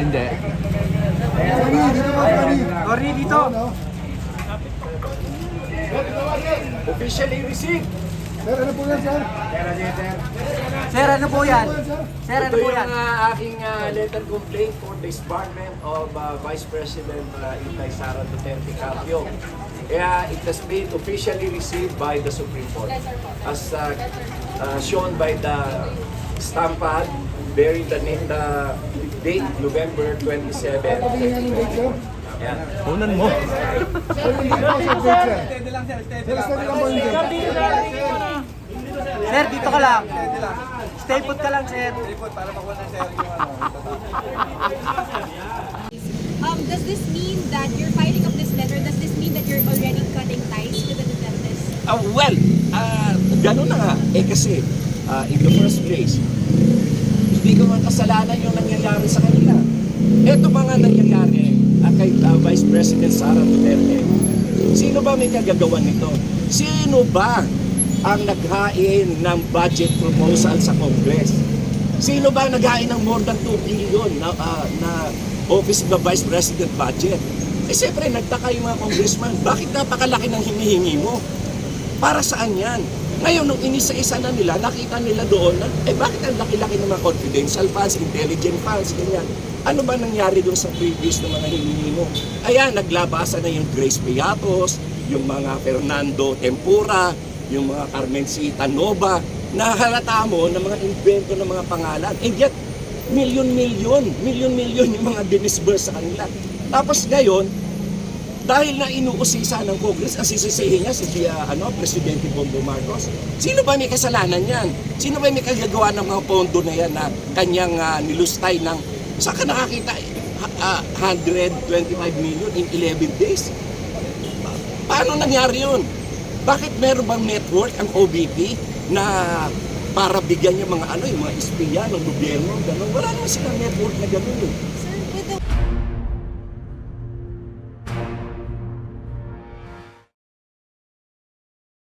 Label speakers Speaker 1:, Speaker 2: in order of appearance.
Speaker 1: Hindi.
Speaker 2: Tony, dito ba, Tony?
Speaker 3: Tony, dito.
Speaker 4: Officially received.
Speaker 2: Sir, ano po yan, sir?
Speaker 3: Sir, ano po yan?
Speaker 2: Ano po yan, sir?
Speaker 3: Ano
Speaker 4: Ito
Speaker 3: po
Speaker 4: yung
Speaker 3: yan?
Speaker 4: uh, aking uh, letter complaint for the disbarment of uh, Vice President uh, Inday Sara Duterte Carpio. Kaya it has been officially received by the Supreme Court as uh, uh, shown by the stamp pad bearing the, name, the date November 27.
Speaker 2: Patingin ng date, sir.
Speaker 4: Ayan.
Speaker 1: Unan mo.
Speaker 2: Sir, sir. Sir, steady lang.
Speaker 3: Sir, dito ka lang. Stay put ka lang, sir.
Speaker 5: Um, does this mean that you're filing of this letter, does this mean that you're already cutting ties with the Dutertes?
Speaker 4: Ah, well, ah, ganun na nga. Eh kasi, ah, in the first place, man kasalanan yung nangyayari sa kanila. Ito mga nangyayari ah, kay ah, Vice President Sara Duterte. Sino ba may kagagawan nito? Sino ba ang naghain ng budget proposal sa Congress? Sino ba naghain ng more than 2 billion na, ah, na Office of the Vice President budget? Eh siyempre, nagtaka yung mga congressman, bakit napakalaki ng hinihingi mo? Para saan yan? Ngayon, nung inisa-isa na nila, nakita nila doon na, eh bakit ang laki-laki ng mga confidential funds, intelligent funds, ganyan. Ano ba nangyari doon sa previous na mga hinihingi mo? Ayan, naglabasa na yung Grace Piatos, yung mga Fernando Tempura, yung mga Carmen C. Tanova, nahalata mo ng mga invento ng mga pangalan. And yet, milyon-milyon, milyon-milyon yung mga dinisburse sa kanila. Tapos ngayon, dahil na inuusisa ng Congress, ang sisisihin niya si ah, ano, Presidente Bongbong Marcos. Sino ba may kasalanan yan? Sino ba may kagagawa ng mga pondo na yan na kanyang ah, nilustay ng, saan ka nakakita, ah, 125 million in 11 days? Pa- Paano nangyari yun? Bakit meron bang network ang OBP na para bigyan yung mga ano, yung mga espiya ng gobyerno, gano'n. Wala naman silang network na gano'n. eh.